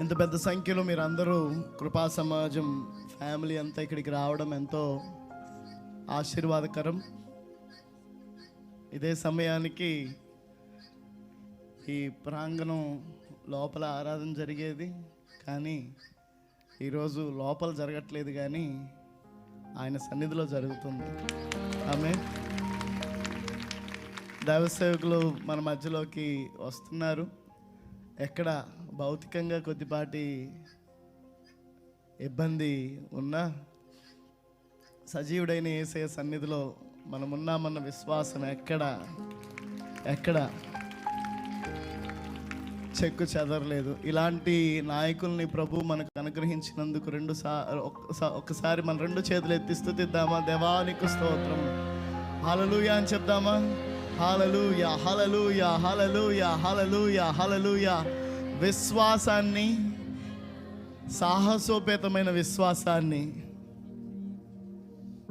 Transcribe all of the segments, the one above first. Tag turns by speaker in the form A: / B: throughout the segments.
A: ఇంత పెద్ద సంఖ్యలో మీరు అందరూ కృపా సమాజం ఫ్యామిలీ అంతా ఇక్కడికి రావడం ఎంతో ఆశీర్వాదకరం. ఇదే సమయానికి ఈ ప్రాంగణం లోపల ఆరాధన జరిగేది. కానీ ఈరోజు లోపల జరగట్లేదు కానీ ఆయన సన్నిధిలో జరుగుతుంది. ఆమె దైవ సేవకులు మన మధ్యలోకి వస్తున్నారు. ఎక్కడ భౌతికంగా కొద్దిపాటి ఇబ్బంది ఉన్నా సజీవుడైన ఏసే సన్నిధిలో మనమున్నామన్న విశ్వాసం ఎక్కడ ఎక్కడ చెక్కు చెదరలేదు. ఇలాంటి నాయకుల్ని ప్రభు మనకు అనుగ్రహించినందుకు రెండు సార్ ఒక్కసారి మన రెండు చేతులు ఎత్తి స్థుతిద్దామా? దేవానికి స్తోత్రం. హాలలుయా అని చెప్దామా? హలలుయ హలలుయ హలలుయ హలలుయ హలలుయ విశ్వాసాన్ని సాహసోపేతమైన విశ్వాసాన్ని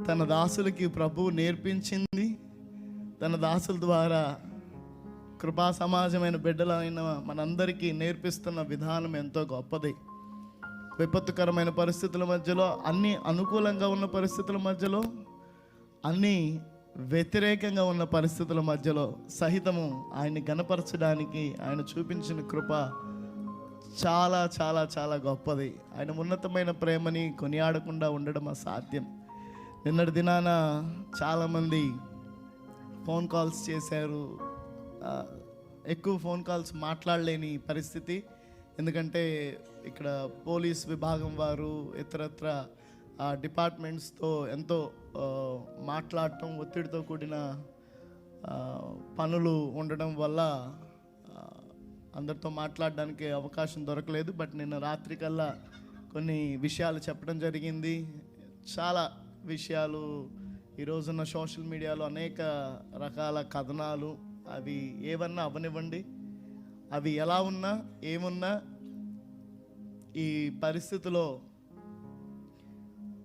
A: తన దాసులకి ప్రభు నేర్పించింది. తన దాసుల ద్వారా కృపా సమాజమైన బిడ్డలైన మనందరికీ నేర్పిస్తున్న విధానం ఎంతో గొప్పది. విపత్తుకరమైన పరిస్థితుల మధ్యలో అన్ని అనుకూలంగా ఉన్న పరిస్థితుల మధ్యలో అన్ని వ్యతిరేకంగా ఉన్న పరిస్థితుల మధ్యలో సహితము ఆయన్ని గనపరచడానికి ఆయన చూపించిన కృప చాలా చాలా చాలా గొప్పది. ఆయన ఉన్నతమైన ప్రేమని కొనియాడకుండా ఉండడం అసాధ్యం. నిన్నటి దినాన చాలామంది ఫోన్ కాల్స్ చేశారు. ఎక్కువ ఫోన్ కాల్స్ మాట్లాడలేని పరిస్థితి. ఎందుకంటే ఇక్కడ పోలీస్ విభాగం వారు ఇతరత్ర డిపార్ట్మెంట్స్తో ఎంతో మాట్లాడటం ఒత్తిడితో కూడిన పనులు ఉండడం వల్ల అందరితో మాట్లాడడానికి అవకాశం దొరకలేదు. బట్ నిన్న రాత్రి కల్లా కొన్ని విషయాలు చెప్పడం జరిగింది. చాలా విషయాలు ఈ సోషల్ మీడియాలో అనేక రకాల కథనాలు అవి ఏవన్నా అవనివ్వండి. అవి ఎలా ఉన్నా ఏమున్నా ఈ పరిస్థితిలో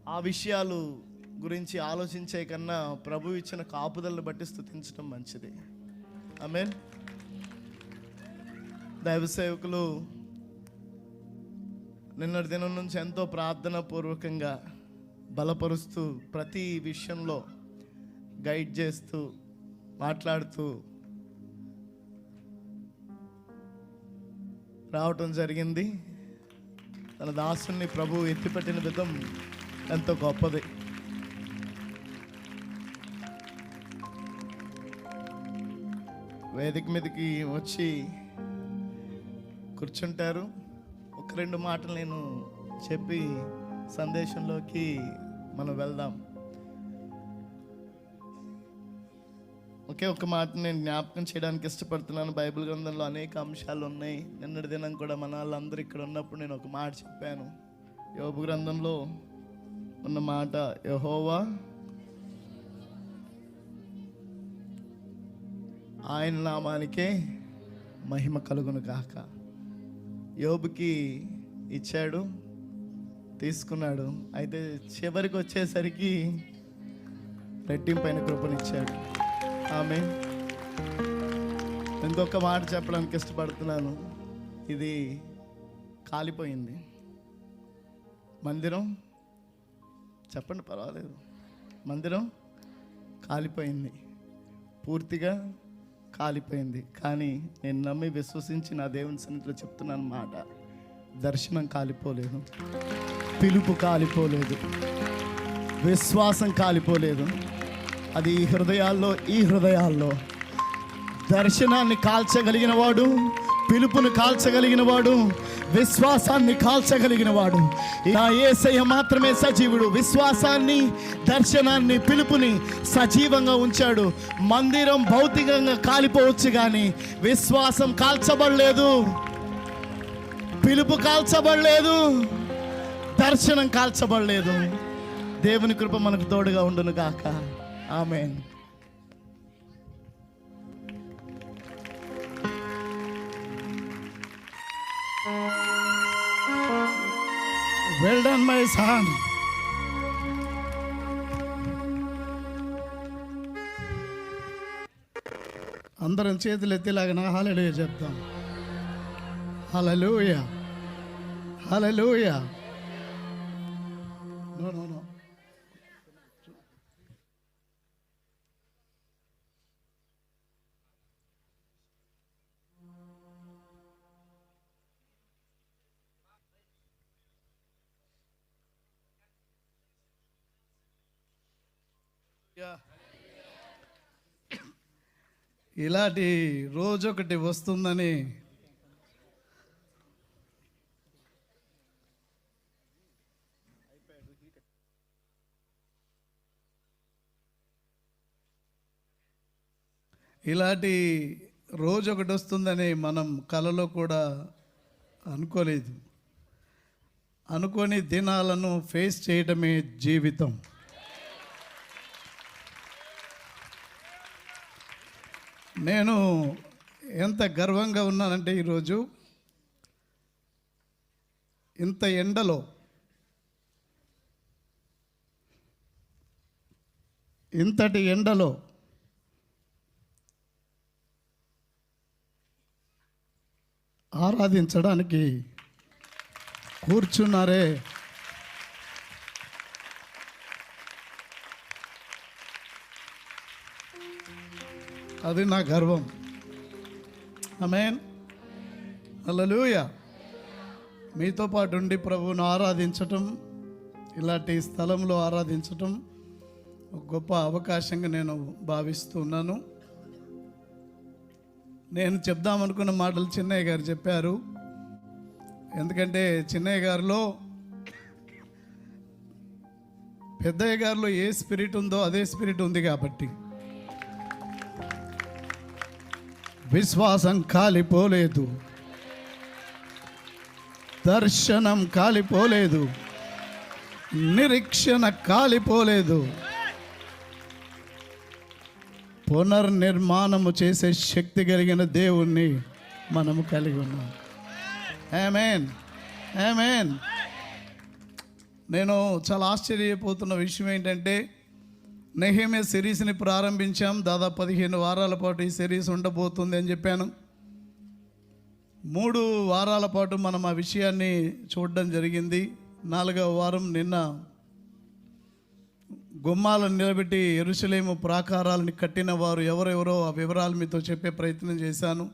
A: ఆ విషయాలు గురించి ఆలోచించే కన్నా ప్రభు ఇచ్చిన కాపుదలను బట్టి స్థుతించడం మంచిది. ఆమెన్ దైవ సేవకులు నిన్నటి దినం నుంచి ఎంతో ప్రార్థన పూర్వకంగా బలపరుస్తూ ప్రతి విషయంలో గైడ్ చేస్తూ మాట్లాడుతూ రావటం జరిగింది. తన దాసుని ప్రభు ఎత్తిపెట్టిన విధం ఎంతో గొప్పది. వేదిక మీదకి వచ్చి కూర్చుంటారు. ఒక రెండు మాటలు నేను చెప్పి సందేశంలోకి మనం వెళ్దాం. ఒకే ఒక మాట నేను జ్ఞాపకం చేయడానికి ఇష్టపడుతున్నాను. బైబిల్ గ్రంథంలో అనేక అంశాలు ఉన్నాయి. నిన్నటి దినం కూడా మన వాళ్ళందరూ ఇక్కడ ఉన్నప్పుడు నేను ఒక మాట చెప్పాను. యోబు గ్రంథంలో ఉన్న మాట యహోవా ఆయన నామానికే మహిమ కలుగును కాక యోబుకి ఇచ్చాడు తీసుకున్నాడు. అయితే చివరికి వచ్చేసరికి రెట్టింపైన కృపనిచ్చాడు. ఆమె ఇంకొక మాట చెప్పడానికి ఇష్టపడుతున్నాను. ఇది కాలిపోయింది. మందిరం చెప్పండి పర్వాలేదు. మందిరం కాలిపోయింది. పూర్తిగా కాలిపోయింది. కానీ నేను నమ్మి విశ్వసించి నా దేవుని సన్నిధిలో చెప్తున్నాను మాట. దర్శనం కాలిపోలేదు. పిలుపు కాలిపోలేదు. విశ్వాసం కాలిపోలేదు. అది ఈ హృదయాల్లో ఈ హృదయాల్లో దర్శనాన్ని కాల్చగలిగిన వాడు పిలుపును కాల్చగలిగిన వాడు విశ్వాసాన్ని కాల్చగలిగిన వాడు. నా ఏసయ్య మాత్రమే సజీవుడు. విశ్వాసాన్ని దర్శనాన్ని పిలుపుని సజీవంగా ఉంచాడు. మందిరం భౌతికంగా కాలిపోవచ్చు కానీ విశ్వాసం కాల్చబడలేదు. పిలుపు కాల్చబడలేదు. దర్శనం కాల్చబడలేదు. దేవుని కృప మనకు తోడుగా ఉండును గాక. Amen. Well done my son అందరం చేతులు ఎత్తేలాగా హాలలుయ చెప్తాం. హలలుయ
B: హల్లెలూయా ఇలాంటి రోజు ఒకటి వస్తుందని ఇలాంటి రోజు ఒకటి వస్తుందని మనం కలలో కూడా అనుకోలేదు. అనుకోని దినాలను ఫేస్ చేయడమే జీవితం. నేను ఎంత గర్వంగా ఉన్నానంటే ఈరోజు ఇంత ఎండలో ఇంతటి ఎండలో ఆరాధించడానికి కూర్చున్నారే అది నా గర్వం. అమేన్ అలలుయ మీతో పాటు ఉండి ప్రభువును ఆరాధించటం ఇలాంటి స్థలంలో ఆరాధించటం ఒక గొప్ప అవకాశంగా నేను భావిస్తున్నాను నేను చెప్దామనుకున్న మాటలు చిన్నయ్య గారు చెప్పారు. ఎందుకంటే చిన్నయ్య గారిలో పెద్దయ్య గారిలో ఏ స్పిరిట్ ఉందో అదే స్పిరిట్ ఉంది కాబట్టి. విశ్వాసం కాలిపోలేదు. దర్శనం కాలిపోలేదు. నిరీక్షణ కాలిపోలేదు. పునర్నిర్మాణము చేసే శక్తి కలిగిన దేవుణ్ణి మనము కలిగి ఉన్నాం. ఏమేన్ ఏమేన్ నేను చాలా ఆశ్చర్యపోతున్న విషయం ఏంటంటే నెహేమే సిరీస్ని ప్రారంభించాం. దాదాపు పదిహేను వారాల పాటు ఈ సిరీస్ ఉండబోతుంది అని చెప్పాను. మూడు వారాల పాటు మనం ఆ విషయాన్ని చూడడం జరిగింది. నాలుగవ వారం నిన్న గుమ్మాలను నిలబెట్టి ఎరుసలేము ప్రాకారాలను కట్టిన వారు ఎవరెవరో ఆ వివరాలు మీతో చెప్పే ప్రయత్నం చేశాను.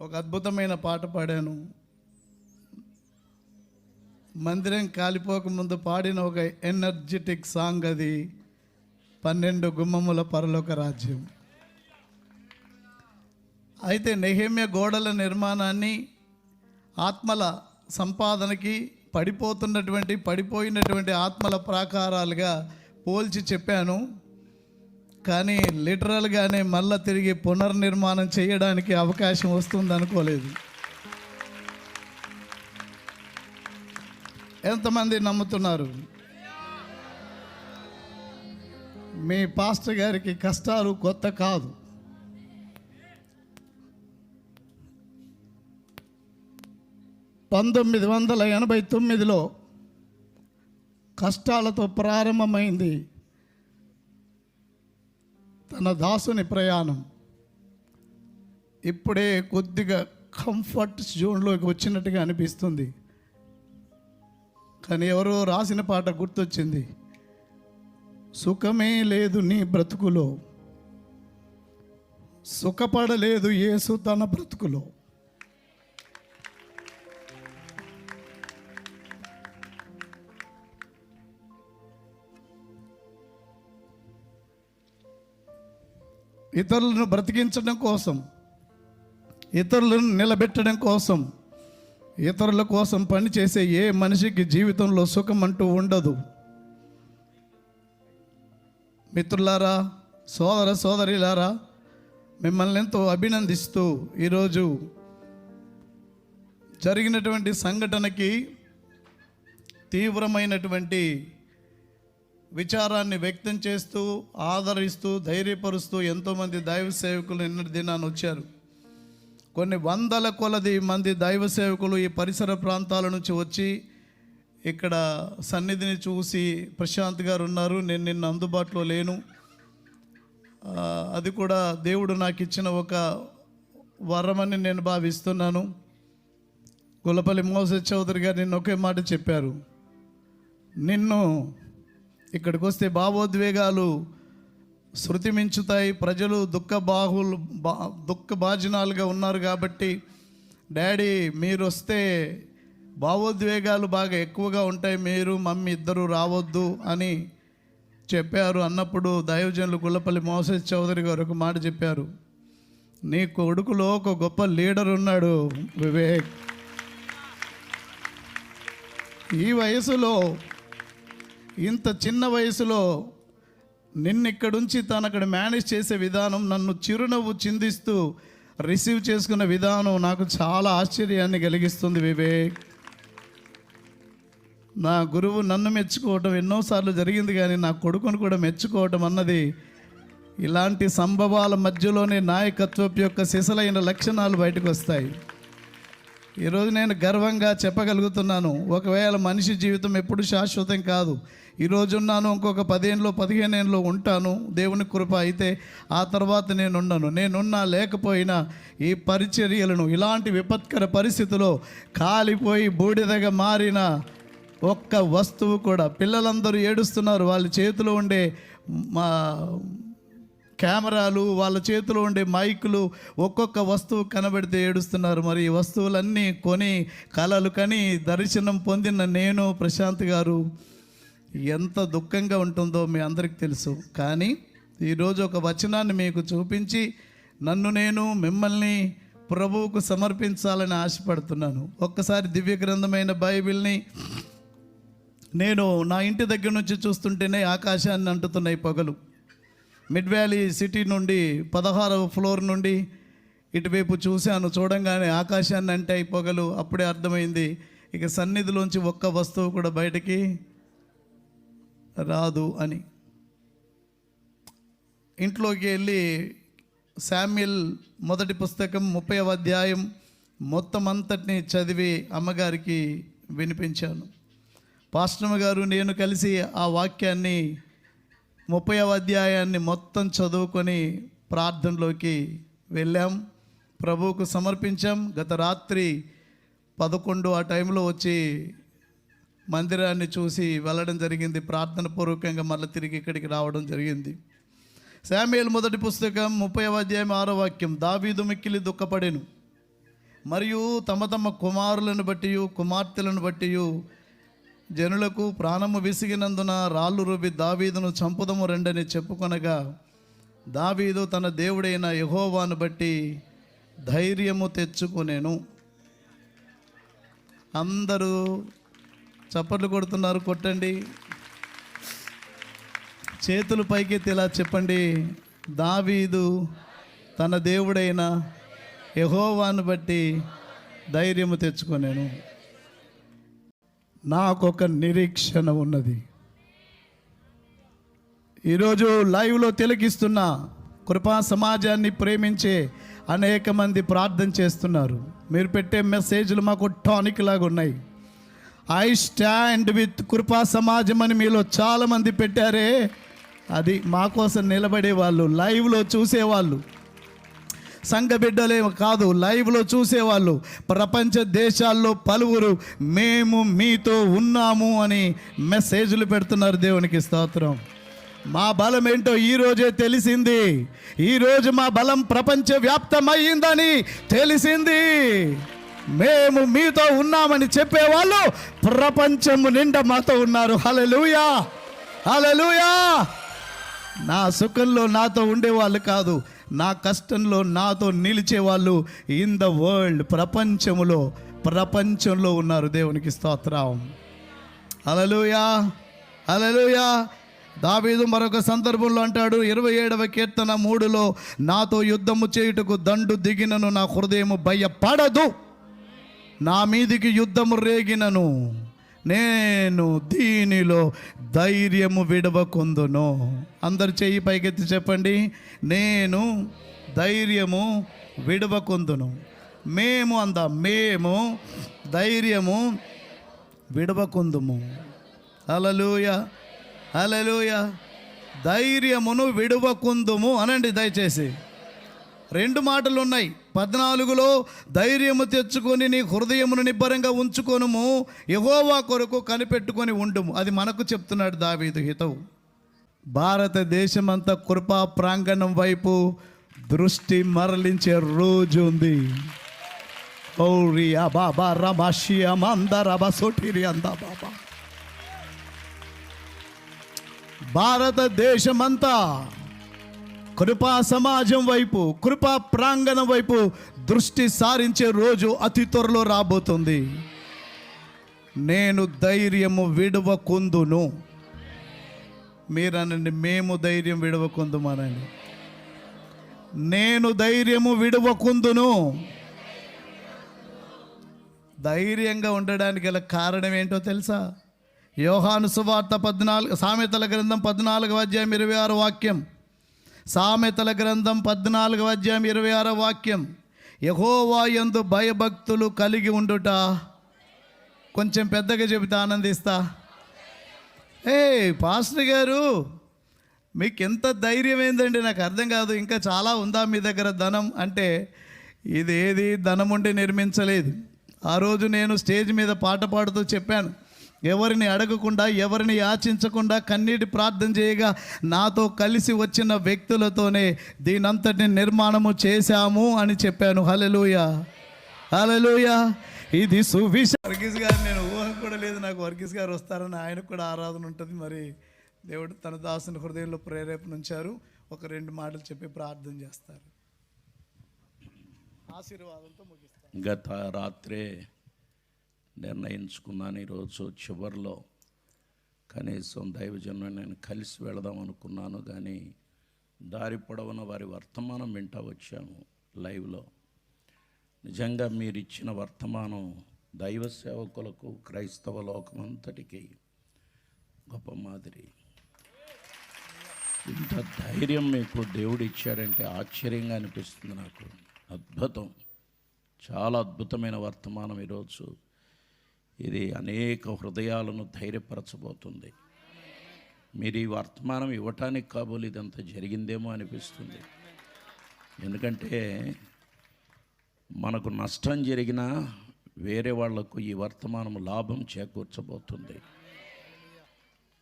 B: ఒక అద్భుతమైన పాట పాడాను. మందిరం కాలిపోకముందు పాడిన ఒక ఎనర్జెటిక్ సాంగ్ అది. పన్నెండు గుమ్మముల పరలోక రాజ్యం. అయితే నెహేమ్య గోడల నిర్మాణాన్ని ఆత్మల సంపాదనకి పడిపోతున్నటువంటి పడిపోయినటువంటి ఆత్మల ప్రాకారాలుగా పోల్చి చెప్పాను. కానీ లిటరల్గానే మళ్ళా తిరిగి పునర్నిర్మాణం చేయడానికి అవకాశం వస్తుంది అనుకోలేదు ఎంతమంది నమ్ముతున్నారు? మీ పాస్టర్ గారికి కష్టాలు కొత్త కాదు. పంతొమ్మిది వందల ఎనభై తొమ్మిదిలో కష్టాలతో ప్రారంభమైంది తన దాసుని ప్రయాణం. ఇప్పుడే కొద్దిగా కంఫర్ట్ జోన్లోకి వచ్చినట్టుగా అనిపిస్తుంది. కానీ ఎవరో రాసిన పాట గుర్తొచ్చింది. సుఖమే లేదు నీ బ్రతుకులో. సుఖపడలేదు యేసు తన బ్రతుకులో. ఇతరులను బ్రతికించడం కోసం ఇతరులను నిలబెట్టడం కోసం ఇతరుల కోసం పనిచేసే ఏ మనిషికి జీవితంలో సుఖం అంటూ ఉండదు. మిత్రులారా సోదర సోదరిలారా మిమ్మల్ని ఎంతో అభినందిస్తూ ఈరోజు జరిగినటువంటి సంఘటనకి తీవ్రమైనటువంటి విచారాన్ని వ్యక్తం చేస్తూ ఆదరిస్తూ ధైర్యపరుస్తూ ఎంతోమంది దైవ సేవకులు నిన్నటి దినాన్ని వచ్చారు. కొన్ని వందల కొలది మంది దైవ సేవకులు ఈ పరిసర ప్రాంతాల నుంచి వచ్చి ఇక్కడ సన్నిధిని చూసి ప్రశాంత్ గారు ఉన్నారు నేను నిన్న అందుబాటులో లేను. అది కూడా దేవుడు నాకు ఇచ్చిన ఒక వరమని నేను భావిస్తున్నాను. గులపల్లి మోస చౌదరి గారు నిన్న ఒకే మాట చెప్పారు. నిన్ను ఇక్కడికి వస్తే భావోద్వేగాలు శృతి మించుతాయి ప్రజలు దుఃఖ బాహులు బా దుఃఖ భాజనాలుగా ఉన్నారు కాబట్టి డాడీ మీరు వస్తే భావోద్వేగాలు బాగా ఎక్కువగా ఉంటాయి. మీరు మమ్మీ ఇద్దరు రావద్దు అని చెప్పారు. అన్నప్పుడు దైవజనులు గుల్లపల్లి మోసెస్ చౌదరి గారు ఒక మాట చెప్పారు. నీ కొడుకులో ఒక గొప్ప లీడర్ ఉన్నాడు వివేక్. ఈ వయసులో ఇంత చిన్న వయసులో నిన్నిక్కడుంచి తను అక్కడ మేనేజ్ చేసే విధానం నన్ను చిరునవ్వు చిందిస్తూ రిసీవ్ చేసుకున్న విధానం నాకు చాలా ఆశ్చర్యాన్ని కలిగిస్తుంది వివేక్. నా గురువు నన్ను మెచ్చుకోవటం ఎన్నోసార్లు జరిగింది కానీ నా కొడుకును కూడా మెచ్చుకోవటం అన్నది ఇలాంటి సంభవాల మధ్యలోనే నాయకత్వపు యొక్క సిసలైన లక్షణాలు బయటకు వస్తాయి. ఈరోజు నేను గర్వంగా చెప్పగలుగుతున్నాను ఒకవేళ మనిషి జీవితం ఎప్పుడు శాశ్వతం కాదు. ఈరోజు ఉన్నాను ఇంకొక పదిహేనులో పదిహేనేళ్ళలో ఉంటాను. దేవుని కృప అయితే ఆ తర్వాత నేను నేనున్నా లేకపోయినా ఈ పరిచర్యలను ఇలాంటి విపత్కర పరిస్థితిలో కాలిపోయి బూడిదగా మారిన ఒక్క వస్తువు కూడా పిల్లలందరూ ఏడుస్తున్నారు వాళ్ళ చేతిలో ఉండే మా కెమెరాలు వాళ్ళ చేతిలో ఉండే మైకులు ఒక్కొక్క వస్తువు కనబడితే ఏడుస్తున్నారు. మరి ఈ వస్తువులన్నీ కొని కళలు కని దర్శనం పొందిన నేను ప్రశాంత్ గారు. ఎంత దుఃఖంగా ఉంటుందో మీ అందరికి తెలుసు. కానీ ఈరోజు ఒక వచనాన్ని మీకు చూపించి నన్ను నేను మిమ్మల్ని ప్రభువుకు సమర్పించాలని ఆశపడుతున్నాను. ఒక్కసారి దివ్య గ్రంథమైన బైబిల్ని నేను నా ఇంటి దగ్గర నుంచి చూస్తుంటేనే ఆకాశాన్ని అంటుతున్నాయి పొగలు. మిడ్ వ్యాలీ సిటీ నుండి పదహారవ ఫ్లోర్ నుండి ఇటువైపు చూశాను. చూడంగానే ఆకాశాన్ని అంటే ఈ పొగలు. అప్పుడే అర్థమైంది. ఇక సన్నిధిలోంచి ఒక్క వస్తువు కూడా బయటికి రాదు అని. ఇంట్లోకి వెళ్ళి శామ్యుల్ మొదటి పుస్తకం ముప్పై అధ్యాయం మొత్తం అంతటిని చదివి అమ్మగారికి వినిపించాను. పాస్టమ్ గారు నేను కలిసి ఆ వాక్యాన్ని ముప్పై అధ్యాయాన్ని మొత్తం చదువుకొని ప్రార్థనలోకి వెళ్ళాం. ప్రభువుకు సమర్పించాం. గత రాత్రి పదకొండు ఆ టైంలో వచ్చి మందిరాన్ని చూసి వెళ్ళడం జరిగింది. ప్రార్థన పూర్వకంగా మళ్ళీ తిరిగి ఇక్కడికి రావడం జరిగింది. శామ్యుల్ మొదటి పుస్తకం ముప్పై అధ్యాయం ఆరో వాక్యం దావీదు మిక్కిలి దుఃఖపడెను మరియు తమ తమ కుమారులను బట్టి కుమార్తెలను బట్టి జనులకు ప్రాణము విసిగినందున రాళ్ళు రుబి దావీదును చంపుదము రెండని చెప్పుకొనగా దావీదు తన దేవుడైన యహోవాను బట్టి ధైర్యము తెచ్చుకునేను. అందరూ చప్పట్లు కొడుతున్నారు కొట్టండి. చేతులు పైకెత్తి ఇలా చెప్పండి దావీదు తన దేవుడైన యహోవాను బట్టి ధైర్యము తెచ్చుకొనేను. నాకొక నిరీక్షణ ఉన్నది. ఈరోజు లైవ్లో తిలకిస్తున్న కృపా సమాజాన్ని ప్రేమించే అనేక మంది ప్రార్థన చేస్తున్నారు. మీరు పెట్టే మెసేజ్లు మాకు టానిక్ లాగా ఉన్నాయి. ఐ స్టాండ్ విత్ కృపా సమాజం అని మీలో చాలామంది పెట్టారే. అది మా కోసం నిలబడే వాళ్ళు లైవ్లో చూసేవాళ్ళు. సంఘ బిడ్డలే కాదు లైవ్లో చూసేవాళ్ళు. ప్రపంచ దేశాల్లో పలువురు మేము మీతో ఉన్నాము అని మెసేజ్లు పెడుతున్నారు దేవునికి స్తోత్రం. మా బలం ఏంటో ఈరోజే తెలిసింది. ఈరోజు మా బలం ప్రపంచ వ్యాప్తమయ్యిందని తెలిసింది. మేము మీతో ఉన్నామని చెప్పేవాళ్ళు ప్రపంచము నిండా మాతో ఉన్నారు. హలలుయా హలలుయా నా సుఖంలో నాతో ఉండేవాళ్ళు కాదు నా కష్టంలో నాతో నిలిచేవాళ్ళు ఇన్ ద వరల్డ్ ప్రపంచంలో ప్రపంచంలో ఉన్నారు దేవునికి స్తోత్రం. అలలుయా అలలుయా దావీదు మరొక సందర్భంలో అంటాడు ఇరవై ఏడవ కీర్తన మూడులో నాతో యుద్ధము చేయుటకు దండు దిగినను నా హృదయము భయపడదు. నా మీదికి యుద్ధము రేగినను. నేను దీనిలో ధైర్యము విడవకుందును. అందరు చెయ్యి పైకెత్తి చెప్పండి. నేను ధైర్యము విడవకుందును. మేము అంద మేము ధైర్యము విడవకుందుము. అలలుయ అలలుయ ధైర్యమును విడవకుందుము అనండి దయచేసి. రెండు మాటలు ఉన్నాయి పద్నాలుగులో ధైర్యము తెచ్చుకొని నీ హృదయమును నిబ్బరంగా ఉంచుకొనుము. ఎగోవా కొరకు కనిపెట్టుకొని ఉండుము. అది మనకు చెప్తున్నాడు దావీదు హితవు. భారతదేశమంతా కృపా ప్రాంగణం వైపు దృష్టి మరలించే రోజు ఉంది. ఓరియా బాబా రమాషి అమందర బసోటిరి అందా బాబా భారతదేశమంతా కృపా సమాజం వైపు కృపా ప్రాంగణం వైపు దృష్టి సారించే రోజు అతి త్వరలో రాబోతుంది. నేను ధైర్యము విడవకుందును. మీరనండి మేము ధైర్యం విడవకుందుమానండి. నేను ధైర్యము విడవకుందును. ధైర్యంగా ఉండడానికి గల కారణం ఏంటో తెలుసా? యోహాను సువార్త పద్నాలుగు సామెతల గ్రంథం పద్నాలుగు అధ్యాయం ఇరవై ఆరు వాక్యం. సామెతల గ్రంథం పద్నాలుగవ అధ్యాయం ఇరవై ఆరో వాక్యం. యహోవా యందు భయభక్తులు కలిగి ఉండుట కొంచెం పెద్దగా చెబితే ఆనందిస్తా. ఏ పాస్టర్ గారు మీకు ఎంత ధైర్యం ఏందండి? నాకు అర్థం కాదు. ఇంకా చాలా ఉందా మీ దగ్గర ధనం? అంటే ఇది ఏది ధనం ఉండి నిర్మించలేదు. ఆ రోజు నేను స్టేజ్ మీద పాట పాడుతూ చెప్పాను. ఎవరిని అడగకుండా ఎవరిని యాచించకుండా కన్నీటి ప్రార్థన చేయగా నాతో కలిసి వచ్చిన వ్యక్తులతోనే దీనంతటిని నిర్మాణము చేశాము అని చెప్పాను. హలెలూయ హలెలూయ ఇది సువిశ వర్గీస్ గారు నేను ఊహ కూడా లేదు. నాకు వర్గీస్ గారు వస్తారని ఆయనకు కూడా ఆరాధన ఉంటుంది. మరి దేవుడు తన దాసుని హృదయంలో ప్రేరేపణ ఉంచారు. ఒక రెండు మాటలు చెప్పి ప్రార్థన చేస్తారు. ఆశీర్వాదంతో ముగిస్తారు
C: గత రాత్రే నిర్ణయించుకున్నాను ఈరోజు చివరిలో. కనీసం దైవజనం నేను కలిసి వెళదాం అనుకున్నాను కానీ దారి పొడవున వారి వర్తమానం వింటా వచ్చాము లైవ్లో. నిజంగా మీరు ఇచ్చిన వర్తమానం దైవ సేవకులకు క్రైస్తవ లోకమంతటికి గొప్ప మాదిరి. ఇంత ధైర్యం మీకు దేవుడు ఇచ్చాడంటే ఆశ్చర్యంగా అనిపిస్తుంది నాకు. అద్భుతం. చాలా అద్భుతమైన వర్తమానం ఈరోజు. ఇది అనేక హృదయాలను ధైర్యపరచబోతుంది. మీరు ఈ వర్తమానం ఇవ్వటానికి కాబోలు ఇదంతా జరిగిందేమో అనిపిస్తుంది. ఎందుకంటే మనకు నష్టం జరిగినా వేరే వాళ్ళకు ఈ వర్తమానం లాభం చేకూర్చబోతుంది.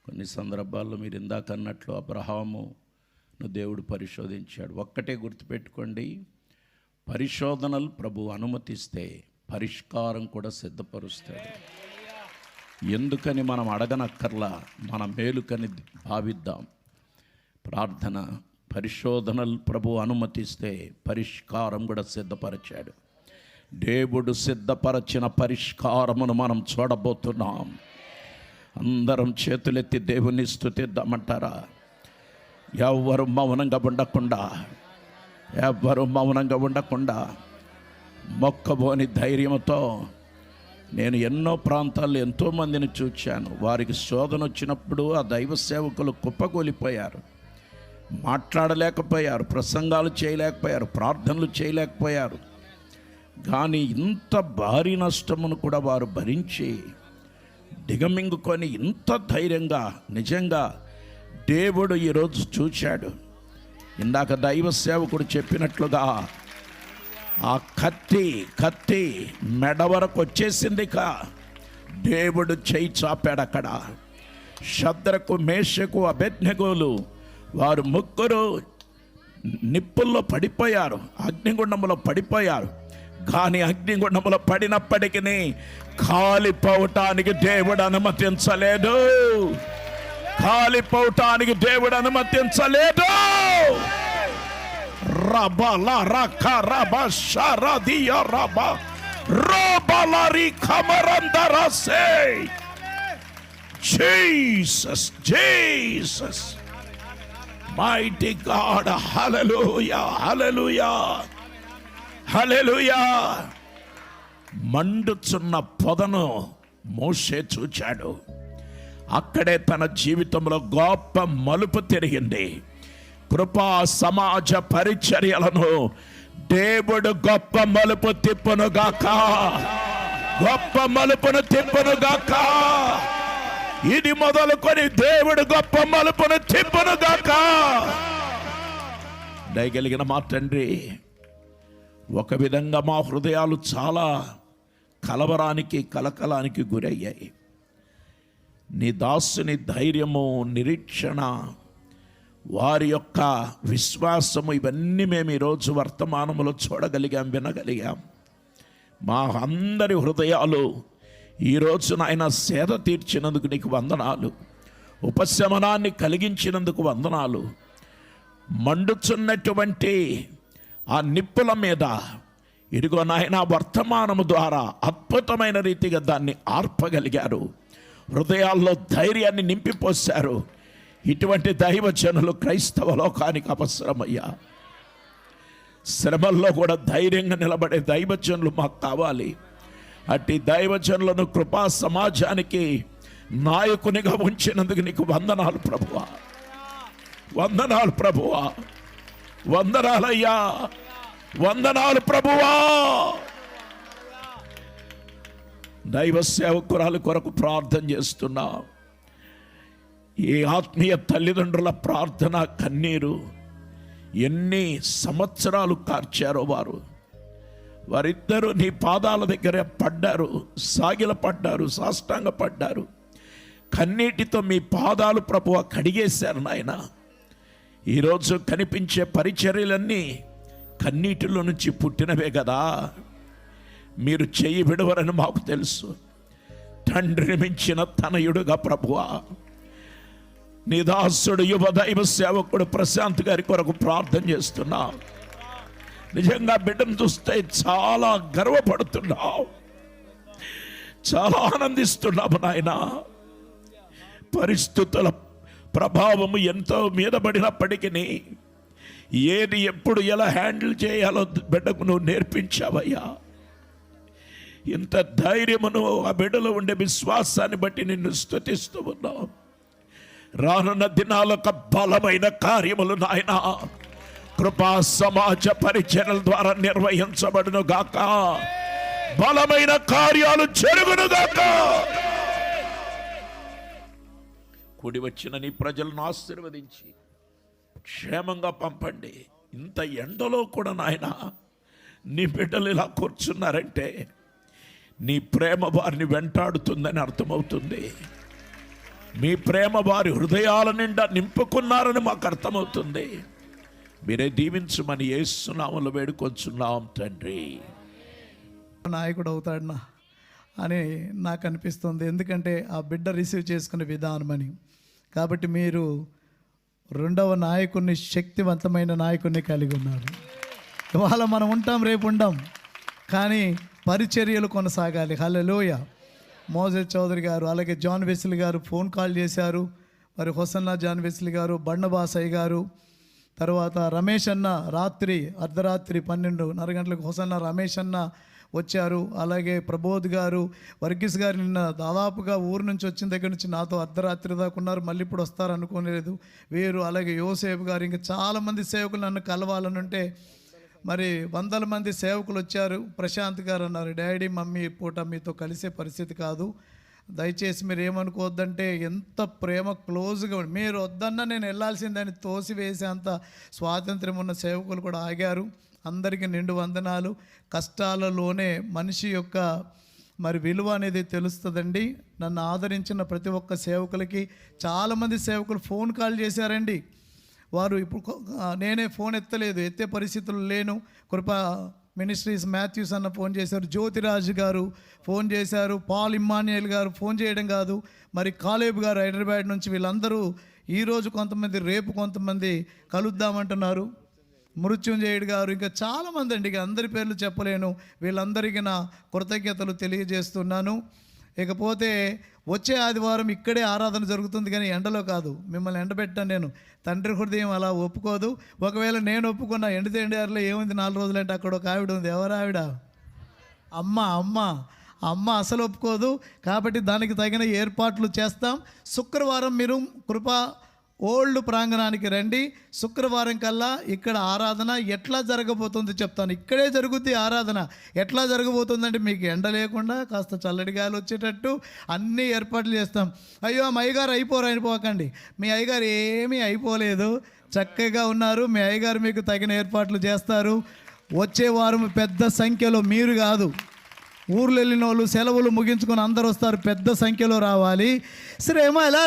C: కొన్ని సందర్భాల్లో మీరు ఇందాక అన్నట్లు అబ్రహామును దేవుడు పరిశోధించాడు. ఒక్కటే గుర్తుపెట్టుకోండి. పరిశోధనలు ప్రభు అనుమతిస్తే పరిష్కారం కూడా సిద్ధపరుస్తాడు. ఎందుకని మనం అడగనక్కర్లా మన మేలుకని భావిద్దాం. ప్రార్థన పరిశోధనలు ప్రభు అనుమతిస్తే పరిష్కారం కూడా సిద్ధపరిచాడు. దేవుడు సిద్ధపరచిన పరిష్కారమును మనం చూడబోతున్నాం. అందరం చేతులెత్తి దేవుని స్థుతిద్దామంటారా? ఎవ్వరు మౌనంగా ఉండకుండా ఎవ్వరు మౌనంగా ఉండకుండా మొక్కబోని ధైర్యంతో నేను ఎన్నో ప్రాంతాల్లో ఎంతోమందిని చూచాను. వారికి శోధన వచ్చినప్పుడు ఆ దైవ సేవకులు కుప్పకూలిపోయారు. మాట్లాడలేకపోయారు ప్రసంగాలు చేయలేకపోయారు ప్రార్థనలు చేయలేకపోయారు. కానీ ఇంత భారీ నష్టమును కూడా వారు భరించి దిగమింగుకొని ఇంత ధైర్యంగా నిజంగా దేవుడు ఈరోజు చూశాడు ఇందాక దైవ సేవకుడు చెప్పినట్లుగా ఆ కత్తి కత్తి మెడ వరకు వచ్చేసింది కా దేవుడు చేయి చాపాడు అక్కడ. శద్రకు మేషకు అభెజ్ఞగోలు వారు ముగ్గురు నిప్పుల్లో పడిపోయారు అగ్నిగుండంలో పడిపోయారు. కానీ అగ్నిగుండంలో పడినప్పటికీ కాలిపోవటానికి దేవుడు అనుమతించలేదు. కాలిపోవటానికి దేవుడు అనుమతించలేదు. రబల రక రబ షరదియ రబ రోబలరి కమరందరసే Jesus Jesus mighty God hallelujah hallelujah. Hallelujah. మండుచున్న పొదను మోసే చూచాడు. అక్కడే తన జీవితంలో గొప్ప మలుపు తిరిగింది. కృపా సమాజ పరిచర్యలను దేవుడు గొప్ప మలుపు తిప్పునుగాక. గొప్ప మలుపును తిప్పునుగాక. ఇది మొదలుకొని దేవుడు గొప్ప మలుపును తిప్పునుగాక. దయగలిగిన మా తండ్రి ఒక విధంగా మా హృదయాలు చాలా కలవరానికి కలకలానికి గురయ్యాయి. నీ దాసుని ధైర్యము నిరీక్షణ వారి యొక్క విశ్వాసము ఇవన్నీ మేము ఈరోజు వర్తమానములో చూడగలిగాం వినగలిగాం. మా అందరి హృదయాలు ఈరోజు నాయన సేద తీర్చినందుకు నీకు వందనాలు. ఉపశమనాన్ని కలిగించినందుకు వందనాలు. మండుచున్నటువంటి ఆ నిప్పుల మీద ఇదిగో నాయన వర్తమానము ద్వారా అద్భుతమైన రీతిగా దాన్ని ఆర్పగలిగారు. హృదయాల్లో ధైర్యాన్ని నింపిపోశారు. ఇటువంటి దైవ జనులు క్రైస్తవ లోకానికి అవసరమయ్యా. శ్రమల్లో కూడా ధైర్యంగా నిలబడే దైవజనులు మాకు కావాలి. అట్టి దైవజనులను కృపా సమాజానికి నాయకునిగా ఉంచినందుకు నీకు వందనాలు ప్రభువా. వందనాలు ప్రభువా. వందనాలయ్యా. వందనాలు ప్రభువా. దైవ సేవకురాలు కొరకు ప్రార్థన చేస్తున్నా. ఈ ఆత్మీయ తల్లిదండ్రుల ప్రార్థన కన్నీరు ఎన్ని సంవత్సరాలు కార్చారో వారు. వారిద్దరూ నీ పాదాల దగ్గర పడ్డారు సాగిల పడ్డారు సాష్టాంగ పడ్డారు. కన్నీటితో మీ పాదాలు ప్రభువ కడిగేశారు నాయన. ఈరోజు కనిపించే పరిచర్యలన్నీ కన్నీటిలో నుంచి పుట్టినవే కదా. మీరు చెయ్యి విడవరని మాకు తెలుసు. తండ్రిని మించిన తనయుడుగా ప్రభువా. నీ దాసుడు యువ దైవ సేవకుడు ప్రశాంత్ గారి కొరకు ప్రార్థన చేస్తున్నా. నిజంగా బిడ్డను చూస్తే చాలా గర్వపడుతున్నావు. చాలా ఆనందిస్తున్నావు నాయన. పరిస్థితుల ప్రభావము ఎంతో మీద పడినప్పటికీ ఏది ఎప్పుడు ఎలా హ్యాండిల్ చేయాలో బిడ్డకు నువ్వు నేర్పించావయ్యా. ఇంత ధైర్యమును ఆ బిడ్డలో ఉండే విశ్వాసాన్ని బట్టి నిన్ను స్తుతిస్తూ ఉన్నావు రానున్న దినాలకు బలమైన కార్యములు నాయన. కృపా సమాజ పరిచయల ద్వారా నిర్వహించబడును గాక. బలమైన కార్యాలు జరుగును గాక. కూడి వచ్చిన నీ ప్రజలను ఆశీర్వదించి క్షేమంగా పంపండి. ఇంత ఎండలో కూడా నాయన నీ బిడ్డలు ఇలా కూర్చున్నారంటే నీ ప్రేమ వారిని వెంటాడుతుందని అర్థమవుతుంది. మీ ప్రేమ వారి హృదయాల నిండా నింపుకున్నారని మాకు అర్థమవుతుంది. మీరే దీవించమని ఏసునామలు వేడుకొంచున్నాం తండ్రి.
B: నాయకుడు అవుతాడనా అని నాకు అనిపిస్తుంది. ఎందుకంటే ఆ బిడ్డ రిసీవ్ చేసుకునే విధానం అని. కాబట్టి మీరు రెండవ నాయకుడిని శక్తివంతమైన నాయకుడిని కలిగి ఉన్నారు. ఇవాళ మనం ఉంటాం రేపు ఉండం. కానీ పరిచర్యలు కొనసాగాలి. హలోయ మోజెస్ చౌదరి గారు అలాగే John Wesley garu phone call చేశారు. మరి హొసన్నా జాన్ వెస్లీ గారు బండబాసయ్య గారు తర్వాత రమేష్ అన్న రాత్రి అర్ధరాత్రి పన్నెండున్నర గంటలకు హొసన్న రమేష్ అన్న వచ్చారు. అలాగే ప్రబోధ్ గారు వర్గీస్ గారు నిన్న దాదాపుగా ఊరు నుంచి వచ్చిన దగ్గర నుంచి నాతో అర్ధరాత్రి దాకా ఉన్నారు. మళ్ళీ ఇప్పుడు వస్తారు అనుకోలేదు వీరు అలాగే యువసేపు గారు ఇంకా చాలామంది సేవకులు నన్ను కలవాలని ఉంటే మరి వందల మంది సేవకులు వచ్చారు. ప్రశాంత్ గారు అన్నారు డాడీ మమ్మీ పూట మీతో కలిసే పరిస్థితి కాదు. దయచేసి మీరు ఏమనుకోవద్దంటే ఎంత ప్రేమ క్లోజ్గా మీరు వద్దన్నా నేను వెళ్ళాల్సిందని తోసివేసేంత స్వాతంత్ర్యం ఉన్న సేవకులు కూడా ఆగారు. అందరికీ నిండు వందనాలు. కష్టాలలోనే మనిషి యొక్క మరి విలువ అనేది తెలుస్తుందండి. నన్ను ఆదరించిన ప్రతి ఒక్క సేవకులకి చాలామంది సేవకులు ఫోన్ కాల్ చేశారండి. వారు ఇప్పుడు నేనే ఫోన్ ఎత్తలేదు ఎత్తే పరిస్థితులు లేను. కృప మినిస్ట్రీస్ మాథ్యూస్ అన్న ఫోన్ చేశారు జ్యోతిరాజు గారు ఫోన్ చేశారు పాల్ ఇమ్మాన్యుయల్ గారు ఫోన్ చేయడం కాదు. మరి కాలేబ్ గారు హైదరాబాద్ నుంచి వీళ్ళందరూ ఈరోజు కొంతమంది రేపు కొంతమంది కలుద్దామంటున్నారు. మృత్యుంజయుడు గారు ఇంకా చాలామంది అండి ఇక అందరి పేర్లు చెప్పలేను. వీళ్ళందరికీ నా కృతజ్ఞతలు తెలియజేస్తున్నాను. ఇకపోతే వచ్చే ఆదివారం ఇక్కడే ఆరాధన జరుగుతుంది కానీ ఎండలో కాదు. మిమ్మల్ని ఎండబెట్టాను నేను. తండ్రి హృదయం అలా ఒప్పుకోదు. ఒకవేళ నేను ఒప్పుకున్న ఎండితే ఎండారులో ఏముంది నాలుగు రోజులంటే అక్కడ ఒక ఆవిడ ఉంది. ఎవరు ఆవిడ? అమ్మ అమ్మ. అమ్మ అసలు ఒప్పుకోదు. కాబట్టి దానికి తగిన ఏర్పాట్లు చేస్తాం. శుక్రవారం మీరు కృపా ఓల్డ్ ప్రాంగణానికి రండి. శుక్రవారం కల్లా ఇక్కడ ఆరాధన ఎట్లా జరగబోతుందో చెప్తాను. ఇక్కడే జరుగుద్ది ఆరాధన. ఎట్లా జరగబోతుందంటే మీకు ఎండ లేకుండా కాస్త చల్లటి గాలి వచ్చేటట్టు అన్ని ఏర్పాట్లు చేస్తాం. అయ్యో మా అయ్యగారు అయిపోరు అయిపోకండి మీ అయ్యగారు ఏమీ అయిపోలేదు. చక్కగా ఉన్నారు. మీ అయ్యగారు మీకు తగిన ఏర్పాట్లు చేస్తారు. వచ్చే వారం పెద్ద సంఖ్యలో మీరు కాదు. ఊర్లు వెళ్ళిన వాళ్ళు సెలవులు ముగించుకొని అందరు వస్తారు పెద్ద సంఖ్యలో రావాలి. శ్రమలలో